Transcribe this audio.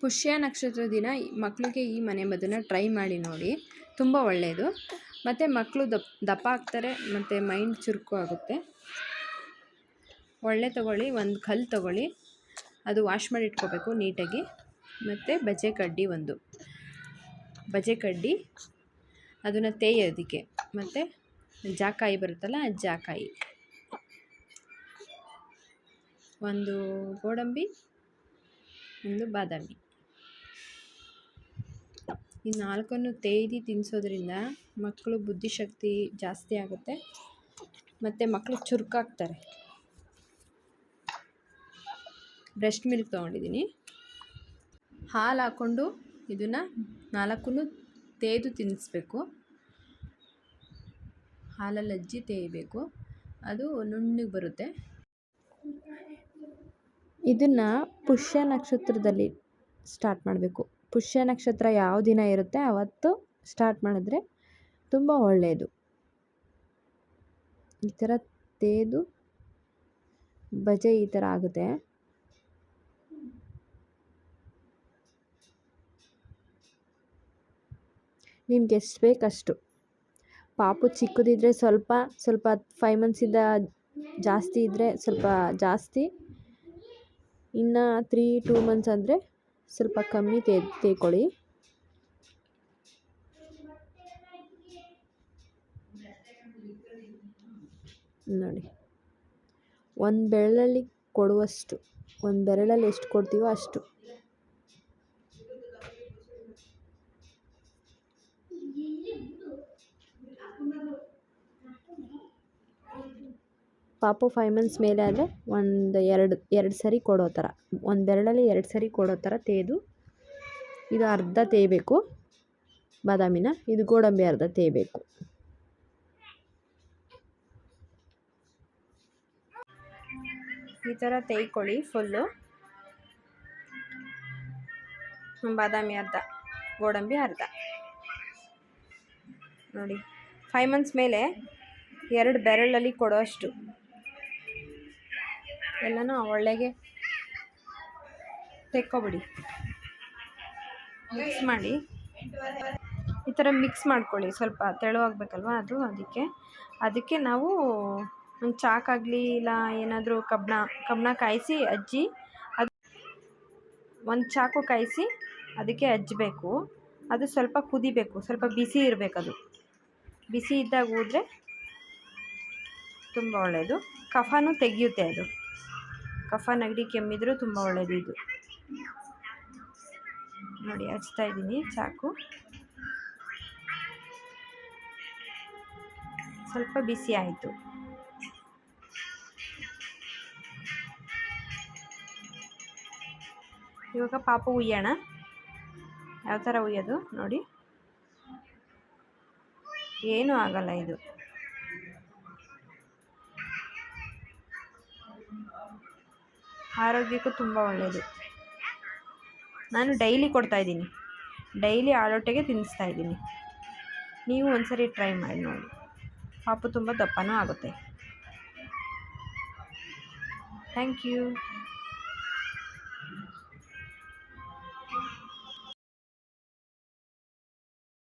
ಪುಷ್ಯ ನಕ್ಷತ್ರ ದಿನ ಮಕ್ಕಳಿಗೆ ಈ ಮನೆ ಮದ್ದನ್ನು ಟ್ರೈ ಮಾಡಿ ನೋಡಿ. ತುಂಬ ಒಳ್ಳೆಯದು ಮತ್ತು ಮಕ್ಕಳು ದಪ್, ದಪ್ಪ ಆಗ್ತಾರೆ, ಮತ್ತು ಮೈಂಡ್ ಚುರುಕು ಆಗುತ್ತೆ. ಒಳ್ಳೆ ತೊಗೊಳ್ಳಿ, ಒಂದು ಕಲ್ಲು ತೊಗೊಳ್ಳಿ. ಅದು ವಾಶ್ ಮಾಡಿ ಇಟ್ಕೋಬೇಕು ನೀಟಾಗಿ. ಮತ್ತು ಬಜೆ ಕಡ್ಡಿ ಒಂದು. ಬಜೆ ಕಡ್ಡಿ, ಅದನ್ನು ತೇಯೋದಕ್ಕೆ. ಮತ್ತು ಜಾಕಾಯಿ ಬರುತ್ತಲ್ಲ ಆ ಜಾಕಾಯಿ. ಒಂದು ಗೋಡಂಬಿ, ಒಂದು ಬಾದಾಮಿ. ಈ ನಾಲ್ಕನ್ನು ತೇಯ್ದು ತಿನ್ನಿಸೋದ್ರಿಂದ ಮಕ್ಕಳು ಬುದ್ಧಿಶಕ್ತಿ ಜಾಸ್ತಿ ಆಗುತ್ತೆ. ಮತ್ತು ಮಕ್ಕಳು ಚುರುಕಾಗ್ತಾರೆ. ಬ್ರೆಸ್ಟ್ ಮಿಲ್ಕ್ ತೊಗೊಂಡಿದ್ದೀನಿ. ಹಾಲು ಹಾಕ್ಕೊಂಡು ಇದನ್ನು ನಾಲ್ಕನ್ನು ತೇದು ತಿನ್ನಿಸ್ಬೇಕು ಹಾಲಲ್ಲಿ ಅಜ್ಜಿ ತೇಯಬೇಕು. ಅದು ನುಣ್ಣಗೆ ಬರುತ್ತೆ. ಇದನ್ನು ಪುಷ್ಯ ನಕ್ಷತ್ರದಲ್ಲಿ ಸ್ಟಾರ್ಟ್ ಮಾಡಬೇಕು. ಪುಷ್ಯ ನಕ್ಷತ್ರ ಯಾವ ದಿನ ಇರುತ್ತೆ ಅವತ್ತು ಸ್ಟಾರ್ಟ್ ಮಾಡಿದ್ರೆ ತುಂಬ ಒಳ್ಳೆಯದು. ಈ ಥರ ತೇದು, ಬಜೆ ಈ ಥರ ಆಗುತ್ತೆ. ನಿಮ್ಗೆ ಎಷ್ಟು ಬೇಕಷ್ಟು. ಪಾಪು ಚಿಕ್ಕದಿದ್ದರೆ ಸ್ವಲ್ಪ ಸ್ವಲ್ಪ ಫೈವ್ ಮಂತ್ಸಿಂದ ಜಾಸ್ತಿ ಇದ್ದರೆ ಸ್ವಲ್ಪ ಜಾಸ್ತಿ. ಇನ್ನು ತ್ರೀ ಟೂ ಮಂತ್ಸ್ ಅಂದರೆ ಸ್ವಲ್ಪ ಕಮ್ಮಿ ತೇ ತೇಕೊಳ್ಳಿ ನೋಡಿ. ಒಂದು ಬೆರಳಲ್ಲಿ ಕೊಡುವಷ್ಟು ಒಂದು ಬೆರಳಲ್ಲಿ ಎಷ್ಟು ಕೊಡ್ತೀವೋ ಅಷ್ಟು. ಪಾಪು ಫೈವ್ ಮಂತ್ಸ್ ಮೇಲೆ ಆದರೆ ಒಂದು ಎರಡು ಎರಡು ಸರಿ ಕೊಡೋ ಥರ ಒಂದು ಬೆರಳಲ್ಲಿ ಎರಡು ಸರಿ ಕೊಡೋ ಥರ ತೇದು. ಇದು ಅರ್ಧ ತೇಯಬೇಕು ಬಾದಾಮಿನ, ಇದು ಗೋಡಂಬಿ ಅರ್ಧ ತೇಯಬೇಕು ಈ ಥರ ತೇಯ್ಕೊಳ್ಳಿ ಫುಲ್ಲು ಬಾದಾಮಿ ಅರ್ಧ, ಗೋಡಂಬಿ ಅರ್ಧ. ನೋಡಿ ಫೈವ್ ಮಂತ್ಸ್ ಮೇಲೆ ಎರಡು ಬೆರಳಲ್ಲಿ ಕೊಡೋಷ್ಟು ಎಲ್ಲನೂ ಒಳ್ಳೆಗೆ ತೆಕ್ಕೊಬಿಡಿ. ಮಿಕ್ಸ್ ಮಾಡಿ. ಈ ಥರ ಮಿಕ್ಸ್ ಮಾಡ್ಕೊಳ್ಳಿ. ಸ್ವಲ್ಪ ತೆಳುವಾಗಬೇಕಲ್ವ ಅದು ಅದಕ್ಕೆ. ಅದಕ್ಕೆ ನಾವು ಒಂದು ಚಾಕಾಗಲಿ ಇಲ್ಲ ಏನಾದರೂ ಕಬ್ಬಣ ಕಬ್ಬಣ ಕಾಯಿಸಿ ಅಜ್ಜಿ ಅದು ಒಂದು ಚಾಕು ಕಾಯಿಸಿ ಅದಕ್ಕೆ ಅಜ್ಜಬೇಕು. ಅದು ಸ್ವಲ್ಪ ಕುದಿಬೇಕು. ಸ್ವಲ್ಪ ಬಿಸಿ ಇರಬೇಕದು ಬಿಸಿ ಇದ್ದಾಗ ಹೋದರೆ ತುಂಬ ಒಳ್ಳೆಯದು ಕಫನೂ ತೆಗೆಯುತ್ತೆ ಅದು. ಕಫ ನೆಗಡಿ ಕೆಮ್ಮಿದ್ರೂ ತುಂಬ ಒಳ್ಳೆಯದು ಇದು ನೋಡಿ, ಹಚ್ತಾ ಇದ್ದೀನಿ, ಚಾಕು. ಸ್ವಲ್ಪ ಬಿಸಿ ಆಯಿತು. ಇವಾಗ ಪಾಪ ಉಯ್ಯೋಣ. ಯಾವ ಥರ ಉಯ್ಯೋದು? ನೋಡಿ. ಏನೂ ಆಗಲ್ಲ ಇದು. ಆರೋಗ್ಯಕ್ಕೂ ತುಂಬ ಒಳ್ಳೆಯದು ನಾನು ಡೈಲಿ ಕೊಡ್ತಾಯಿದ್ದೀನಿ ಡೈಲಿ ಆಲೋಟೆಗೆ ತಿನ್ನಿಸ್ತಾ ಇದ್ದೀನಿ. ನೀವು ಒಂದ್ಸರಿ ಟ್ರೈ ಮಾಡಿ ನೋಡಿ. ಪಾಪು ತುಂಬ ದಪ್ಪನೂ ಆಗುತ್ತೆ. Thank you.